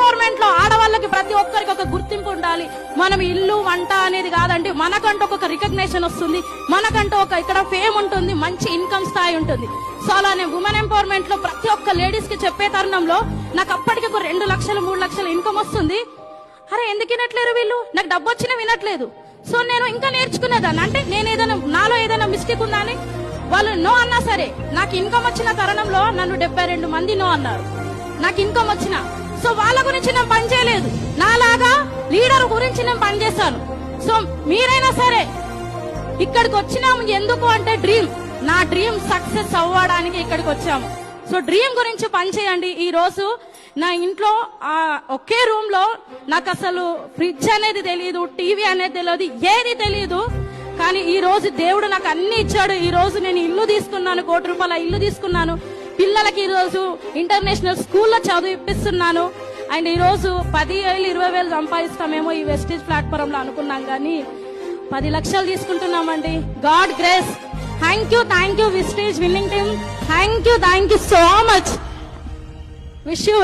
ఎంపవర్మెంట్లో ఆడవాళ్ళకి ప్రతి ఒక్కరికి ఒక గుర్తింపు ఉండాలి. మనం ఇల్లు వంట అనేది కాదండి మనకంటూ ఒక రికగ్నేషన్ వస్తుంది. మనకంటూ ఒక ఇక్కడ ఫేమ్ ఉంటుంది మంచి ఇన్కమ్ స్థాయి ఉంటుంది. సో అలానే ఉమెన్ ఎంపవర్మెంట్లో ప్రతి ఒక్క లేడీస్కి చెప్పే తరుణంలో నాకు అప్పటికి ఒక రెండు లక్షలు మూడు లక్షల ఇన్కమ్ వస్తుంది. అరే ఎందుకు వినట్లేరు వీళ్ళు? నాకు డబ్బు వచ్చినా వినట్లేదు. సో నేను ఇంకా నేర్చుకునేదాన్ని. అంటే నేను ఏదైనా నాలో ఏదైనా మిస్టేక్ ఉందా అని? వాళ్ళు నో అన్నా సరే నాకు ఇన్కమ్ వచ్చిన తరుణంలో నన్ను డెబ్బై రెండు మంది నో అన్నారు. నాకు ఇన్కమ్ వచ్చిన. సో వాళ్ళ గురించి నేను పని చేయలేదు. నాలాగా లీడర్ గురించి నేను పని సో మీరైనా సరే ఇక్కడికి వచ్చినాము ఎందుకు అంటే డ్రీమ్. నా డ్రీమ్ సక్సెస్ అవ్వడానికి ఇక్కడికి వచ్చాము. సో డ్రీమ్ గురించి పనిచేయండి ఈ రోజు నా ఇంట్లో ఆ ఒకే రూమ్లో నాకు అసలు ఫ్రిడ్జ్ అనేది తెలియదు టీవీ అనేది తెలియదు ఏది తెలియదు కానీ ఈ రోజు దేవుడు నాకు అన్ని ఇచ్చాడు. ఈ రోజు నేను ఇల్లు తీసుకున్నాను కోటి రూపాయల ఇల్లు తీసుకున్నాను. పిల్లలకి ఈ రోజు ఇంటర్నేషనల్ స్కూల్లో చదివిపిస్తున్నాను అండ్ ఈ రోజు పది వేలు ఇరవై వేలు సంపాదిస్తామేమో ఈ వెస్టేజ్ ప్లాట్ఫామ్లో అనుకున్నాం కానీ పది లక్షలు తీసుకుంటున్నామండి. God grace. Thank you thank you Vistage winning team. Thank you thank you so much wish you